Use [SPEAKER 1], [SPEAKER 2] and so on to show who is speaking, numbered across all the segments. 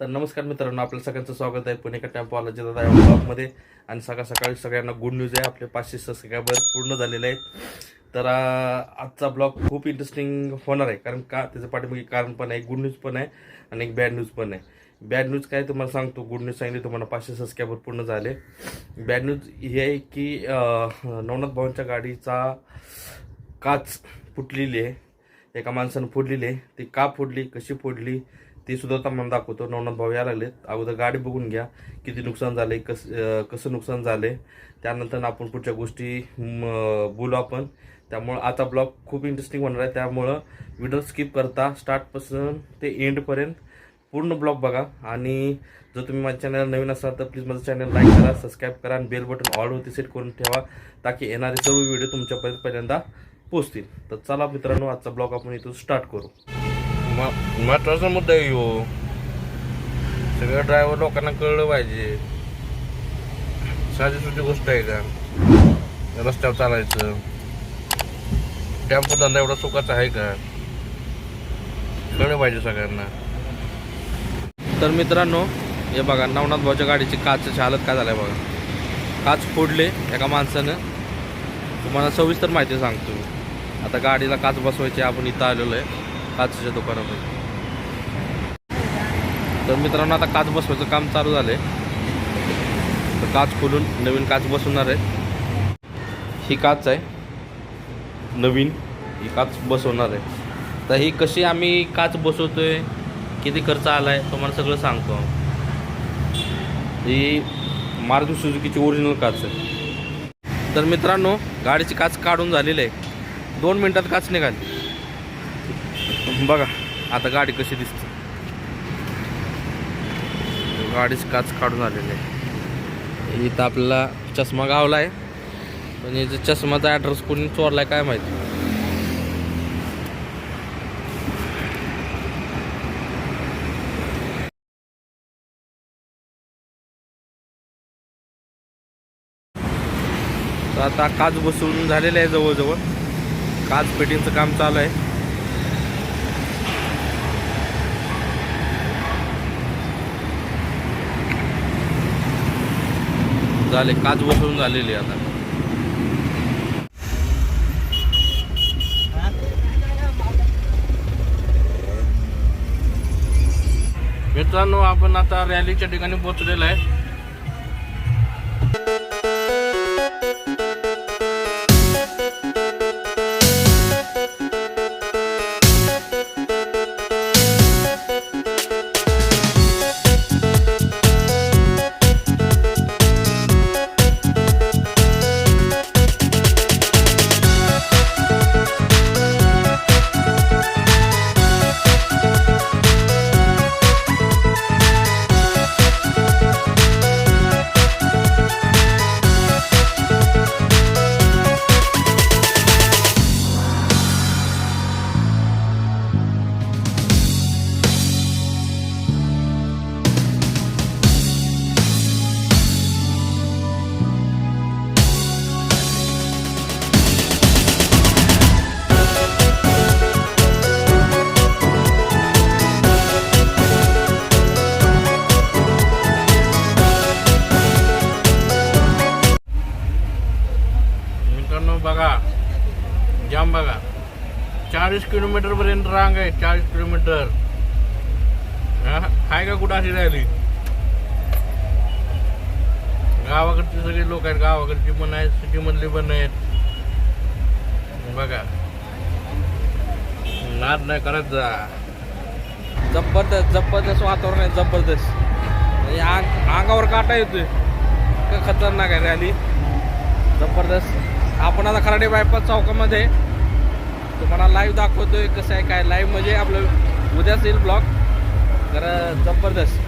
[SPEAKER 1] तर नमस्कार मित्रांनो आपल्या सगळ्यांचं स्वागत आहे पुणे टेम्पो दादा या ब्लॉगमध्ये आणि सकाळ सकाळी सगळ्यांना गुड न्यूज आहे आपले पाचशे सबस्क्रायबर पूर्ण झालेले आहेत. तर आजचा ब्लॉग खूप इंटरेस्टिंग होणार आहे कारण का त्याचं पाठीमागे कारण पण आहे गुड न्यूज पण आहे आणि एक बॅड न्यूज पण आहे. बॅड न्यूज काय तुम्हाला सांगतो गुड न्यूज सांगितली तुम्हाला पाचशे सबस्क्रायबर पूर्ण झाले. बॅड न्यूज ही आहे की नवनाथ भवनच्या गाडीचा काच फुटलेली आहे. एका माणसानं फोडलेली आहे. ती का फोडली कशी फोडली ती सुद्धा तुम्हाला दाखवतो. नवनाथ भाऊ यायला लागलेत. अगोदर गाडी बघून घ्या. किती नुकसान झाले कस कसं नुकसान झाले त्यानंतर आपण पुढच्या गोष्टी बोलू आपण. त्यामुळं आता ब्लॉग खूप इंटरेस्टिंग होणार आहे. त्यामुळं व्हिडिओ स्किप करता स्टार्टपासून ते एंडपर्यंत पूर्ण ब्लॉग बघा. आणि जर तुम्ही माझ्या चॅनल नवीन असाल तर प्लीज माझं चॅनल लाईक करा सबस्क्राईब करा आणि बेल बटन ऑलवरती होती सेट करून ठेवा ताकी येणारे सर्व व्हिडिओ तुमच्यापर्यंत पहिल्यांदा पोचतील तर चला मित्रांनो आजचा ब्लॉग आपण इथून स्टार्ट करू. महत्त्वाचा मुद्दा आहे हो सगळ्या ड्रायव्हर लोकांना कळलं पाहिजे. साधी सुधी गोष्ट आहे का? रस्त्यावर चालायचं. टेम्पो धंदा एवढा सुखाचा आहे का? कळलं पाहिजे सगळ्यांना. तर मित्रांनो हे बघा नवनाथ भाऊच्या गाडीची काचची हालत काय झालाय बघा. काच फोडले एका माणसानं. तुम्हाला सविस्तर माहिती सांगतो. आता गाडीला काच बसवायची आपण इथं आलेलो आहे. काचच्या दुकानामध्ये. तर मित्रांनो आता काच बसवायचं काम चालू झालंय. तर काच खोलून नवीन काच बसवणार आहे. ही काच आहे. नवीन ही काच बसवणार आहे. तर ही कशी आम्ही काच बसवतोय किती खर्च आला आहे तुम्हाला सगळं सांगतो. ही मारुती सुझुकीची ओरिजिनल काच आहे. तर मित्रांनो गाडीची काच काढून झालेली आहे. दोन मिनटात काच निघाली. बघा आता गाडी कशी दिसते. गाडीच काच काढून आलेली आहे. इथं आपल्याला चष्मा गावला आहे. पण याचा चष्माचा ॲड्रेस कोणी चोरलाय काय माहिती? तर आता काच बसून झालेलं आहे जवळजवळ. काच पेटींचं काम चालू आहे. झाले काच बसवून झालेली आता. मित्रांनो आपण आता रॅलीच्या ठिकाणी पोहोचलेलो आहे. चाळीस किलोमीटर पर्यंत रांग आहे चाळीस किलोमीटर. हा, आहे का कुठं अशी राहिली गावाकडचे सगळे लोक आहेत गावाकडची पण आहेत सिटी मधले पण आहेत. बघा. नाद नाही करत जा. जबरदस्त जबरदस्त वातावरण आहे जबरदस्त. अंग अंगावर काटा येतोय. इतकं खतरनाक आहे रॅली. जबरदस्त. आपण आता खराडे बायपास चौकामध्ये तुम्हाला लाईव्ह दाखवतोय कसं आहे काय लाईव्ह म्हणजे आपलं उद्याच येईल ब्लॉग तर जबरदस्त.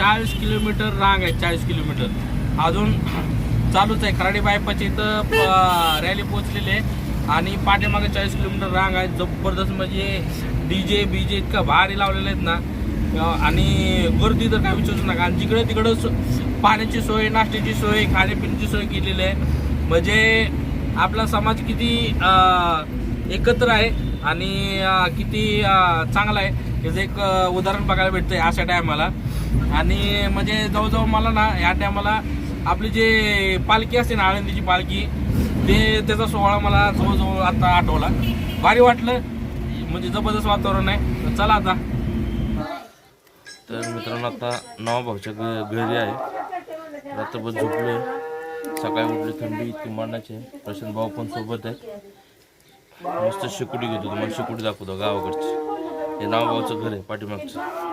[SPEAKER 2] चाळीस किलोमीटर रांग आहे चाळीस किलोमीटर. अजून चालूच आहे. खराडी बायपाची इथं रॅली पोहोचलेली आहे. आणि पाठीमागे चाळीस किलोमीटर रांग आहे. जबरदस्त म्हणजे डी जे बी जे इतका भारी लावलेले आहेत ना. आणि गर्दी तर काय विचारूच नका. आणि जिकडे तिकडं सो- पाण्याची सोय नाश्त्याची सोय खाण्यापिण्याची सोय केलेली आहे. म्हणजे आपला समाज किती एकत्र आहे आणि किती चांगला आहे. याचं एक उदाहरण बघायला भेटतं अशा टायमाला आणि म्हणजे जवळजवळ मला ना या टायमाला आपली जे पालखी असते ना आळंदीची पालखी ते त्याचा सोहळा मला जवळजवळ आता आठवला. भारी वाटलं. म्हणजे जबरदस्त वातावरण आहे. चला आता.
[SPEAKER 1] तर मित्रांनो आता नवाभाऊच्या घ घरी आहे. रात्रभर झोपलो सकाळी उठली थंडी इतकी मरणाची आहे. प्रशांत भाऊ पण सोबत आहे मस्त शेकुटी घेतो. तुम्हाला शेकुटी दाखवतो गावाकडची. हे नावभाऊचं घर आहे पाठीमागचं.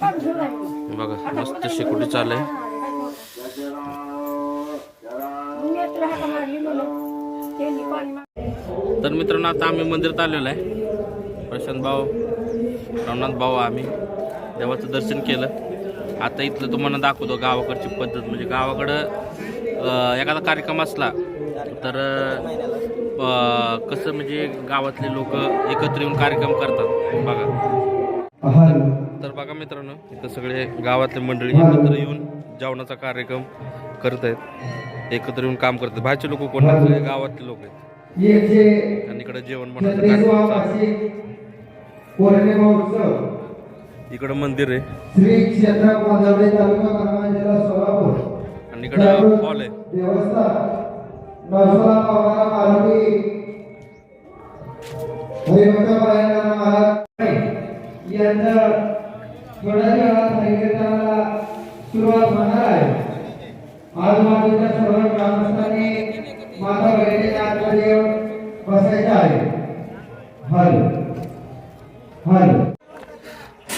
[SPEAKER 1] बघा मस्त शेकोटी चालू आहे. तर मित्रांनो आता आम्ही मंदिरात आलेलो आहे. प्रशांत भाऊ रवनाथ भाऊ आम्ही. देवाचं दर्शन केलं. आता इथलं तुम्हाला दाखवतो गावाकडची पद्धत. म्हणजे गावाकडं एखादा कार्यक्रम असला तर कसं म्हणजे गावातले लोक एकत्र येऊन कार्यक्रम करतात. बघा. तर बघा मित्रांनो इथं सगळे गावातले मंडळी एकत्र येऊन जेवणाचा कार्यक्रम करत आहेत. एकत्र येऊन काम करतात बाहेरचे लोक कोण नाही, सगळे गावातले लोक आहेत. आणि इकडे जेवण बनवायचं इकडं मंदिर आहे. आणि इकडं हॉल आहे.
[SPEAKER 3] देवस्थान वेळात हरिकीर्तनाला सुरुवात होणार आहे. आजूबाजूच्या सर्व ग्रामस्थांनी माता आतमध्ये बसायचं आहे.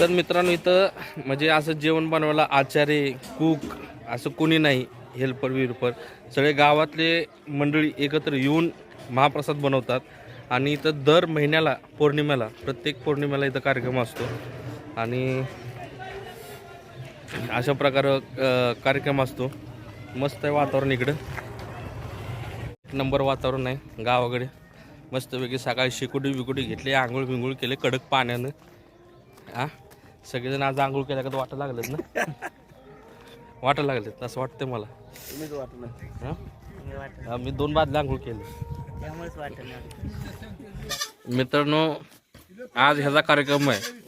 [SPEAKER 1] तर मित्रांनो इथं म्हणजे असं जेवण बनवायला आचार्य कुक असं कोणी नाही हेल्पर विरपर सगळे गावातले मंडळी एकत्र येऊन महाप्रसाद बनवतात. आणि इथं दर महिन्याला पौर्णिमेला प्रत्येक पौर्णिमेला इथं कार्यक्रम असतो. आणि अशा प्रकारे कार्यक्रम असतो. मस्त आहे वातावरण इकडं. एक नंबर वातावरण आहे गावाकडे. मस्तपैकी सकाळी शेकुटी बिकुटी घेतली आंघोळ बिंघोळ केले कडक पाण्यानं. हा सगळेजण आज आंघोळ केल्या का वाटायला लागलेत ना? वाटायला लागलेत असं वाटतंय मला. हा? हा, मी दोन बादल्या आंघोळ केले मित्रांनो आज ह्याचा कार्यक्रम आहे.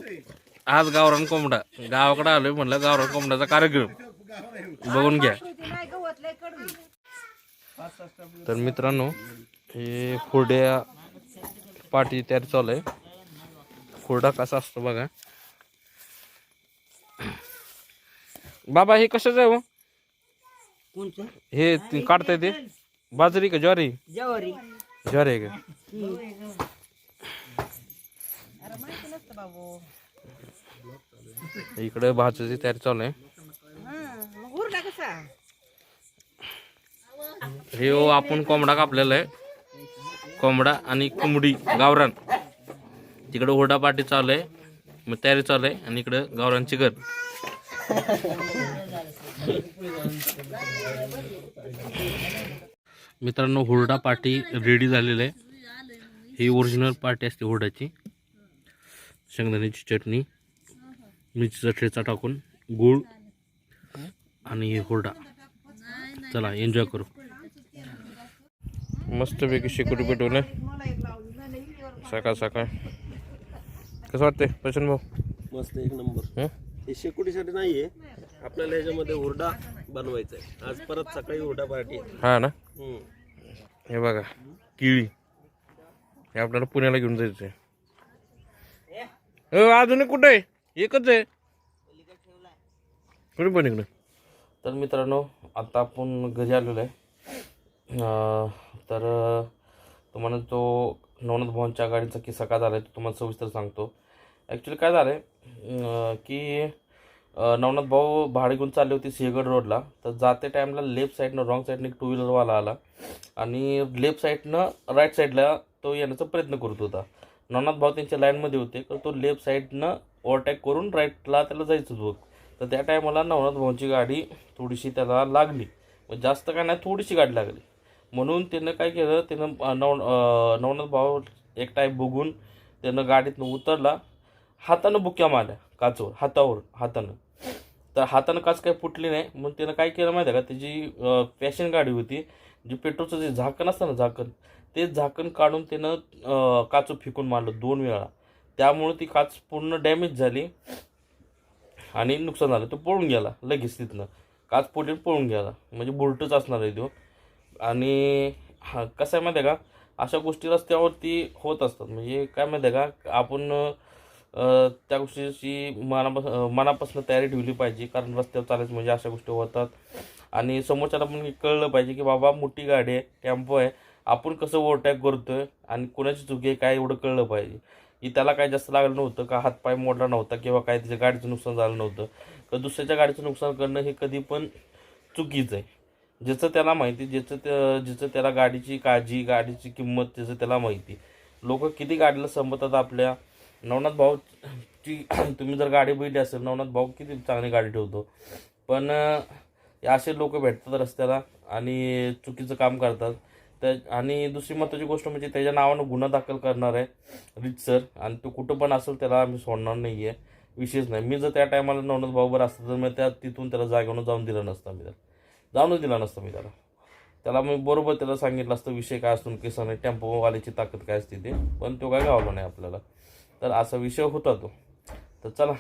[SPEAKER 1] आज गावरान कोंबडा. गावाकडे आलोय म्हणलं गावरान कोंबड्याचा कार्यक्रम. बघून घ्या. तर मित्रांनो हे फुरड्या पाठी तयारी चालू आहे फुरडा कसा असतो बघा. बाबा हे कशाचं आहे हो? हे काढताय ते? बाजरी का ज्वारी?
[SPEAKER 4] जवारी.
[SPEAKER 1] ज्वारी आहे का? इकडे भाजीची तयारी चालू आहे. हे हो आपण कोंबडा कापलेला आहे. कोंबडा आणि कोंबडी गावरान. तिकडे हुरडा पाटी चालू आहे. मग तयारी चालू आहे आणि इकडं गावरांची घर. मित्रांनो हुरडा पाटी रेडी झालेला आहे. ही ओरिजिनल पाटी असते हुरडाची शेंगदाण्याची चटणी मिरचीचा ठेचा टाकून गूळ आणि हुरडा. चला एन्जॉय करू. मस्तपैकी शेकोटी पेटवलं सकाळ सकाळ. कसं वाटतंय प्रशांत भाऊ?
[SPEAKER 5] मस्त एक नंबर.
[SPEAKER 1] हं?
[SPEAKER 5] शेकोटीसाठी नाहीये. आपल्याला ह्याच्यामध्ये हुरडा बनवायचा आहे. आज परत सकाळी हुरडा पार्टी आहे.
[SPEAKER 1] हा ना?
[SPEAKER 5] हं.
[SPEAKER 1] हे बघा किळी. हे आपल्याला पुण्याला घेऊन जायचं आहे अजून कुठं आहे? एकच आहे. कुठे पण इकडे. तर मित्रांनो आता आपण घरी आलेलो आहे. तर तुम्हाला तो नवनाथ भवनच्या गाडीचा किस्सा का झाला आहे तो तुम्हाला सविस्तर सांगतो. ॲक्च्युली काय झालं आहे की नवनाथ भाऊ भाडे घेऊन चालले होते सिंहगड रोडला. तर जाते टाईमला लेफ्ट साईडनं रॉंग साईडनं एक टू व्हीलरवाला आला. आणि लेफ्ट साईडनं राईट साईडला तो येण्याचा प्रयत्न करत होता. नवनाथ भाऊ त्यांच्या लाईनमध्ये होते तर तो लेफ्ट साईडनं ओव्हरटॅक करून राईटला त्याला जायचं होतं तर त्या टायमाला नवनाथ भाऊची गाडी थोडीशी त्याला लागली. मग जास्त काय नाही थोडीशी गाडी लागली. म्हणून त्यानं काय केलं त्यानं नव नवनाथ भाऊ एक टाईप बघून त्यानं गाडीतनं उतरला. हातानं बुक्या मारल्या काचवर हातावर हातानं. तर हातानं काच काही फुटली नाही. मग त्यानं काय केलं माहिती आहे का? त्याची पॅशन गाडी होती जी पेट्रोलचं जे झाकण असतं ना झाकण ते झाकण काढून त्यानं काचू काच फेकून मारलं दोन वेळा. त्यामुळे ती काच पूर्ण डॅमेज झाली आणि नुकसान झालं. तो पळून गेला लगेच तिथनं. काच पोटीत पळून गेला. म्हणजे बुलटच असणार आहे तो. आणि हा कसं आहे माहिती आहे का? अशा गोष्टी रस्त्यावरती होत असतात. म्हणजे काय माहिती आहे का? आपण त्या गोष्टीची मनापासून मनापासून तयारी ठेवली पाहिजे. कारण रस्त्यावर चालायचं म्हणजे अशा गोष्टी होतात. आणि समोरच्याला पण कळलं पाहिजे की बाबा मोठी गाडी आहे टेम्पो आहे. आपण कसं ओव्हरटॅक करतोय आणि कोणाची चुकी आहे काय एवढं कळलं पाहिजे. की त्याला काय जास्त लागलं नव्हतं का हातपाय मोडला नव्हता किंवा काय त्याच्या गाडीचं नुकसान झालं नव्हतं तर दुसऱ्याच्या गाडीचं नुकसान करणं हे कधी पण चुकीचं आहे. ज्याचं त्याला माहिती ज्याचं त्या ज्याचं त्याला गाडीची काळजी गाडीची किंमत त्याचं त्याला माहिती. लोक किती गाडीला संपतात आपल्या. नवनाथ भाऊची तुम्ही जर गाडी बघितली असेल नवनाथ भाऊ किती चांगली गाडी ठेवतो. पण हे असे लोक भेटतात रस्त्याला आणि चुकीचं काम करतात. त्या आणि दुसरी महत्त्वाची गोष्ट म्हणजे त्याच्या नावानं गुन्हा दाखल करणार आहे रितसर आणि तो कुठं पण असेल त्याला आम्ही सोडणार नाही आहे विशेष नाही. मी जर त्या टायमाला नवनाथ भाऊबर असतं तर मी त्या तिथून त्याला जागेवरून जाऊन दिलं नसतं मी त्याला. जाऊनच दिला नसतं मी त्याला. त्याला मी बरोबर त्याला सांगितलं असतं विषय काय असतो किसान नाही टेम्पोवाल्याची ताकद काय असते ते? पण तो काय गावला नाही आपल्याला. तर असा विषय होता तो. तर चला.